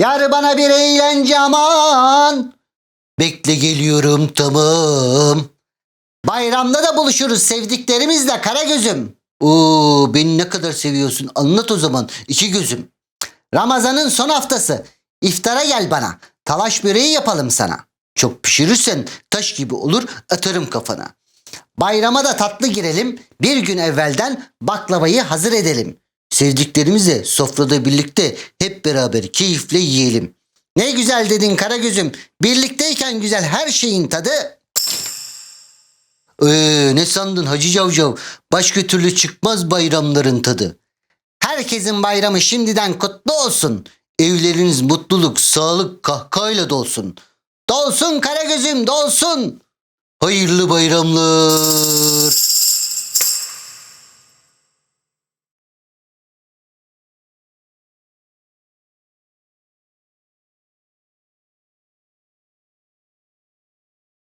Yar bana bir eğlence aman. Bekle geliyorum tamam. Bayramda da buluşuruz sevdiklerimizle kara gözüm. Oo beni ne kadar seviyorsun anlat o zaman iki gözüm. Ramazanın son haftası. İftara gel bana. Talaş böreği yapalım sana. Çok pişirirsen taş gibi olur atarım kafana. Bayrama da tatlı girelim. Bir gün evvelden baklavayı hazır edelim. Sevdiklerimize sofrada birlikte hep beraber keyifle yiyelim. Ne güzel dedin Karagöz'üm. Birlikteyken güzel her şeyin tadı. Ee, ne sandın Hacı Cavcav? Başka türlü çıkmaz bayramların tadı. Herkesin bayramı şimdiden kutlu olsun. Evleriniz mutluluk, sağlık, kahkahayla dolsun. Dolsun Karagöz'üm dolsun. Hayırlı bayramlar.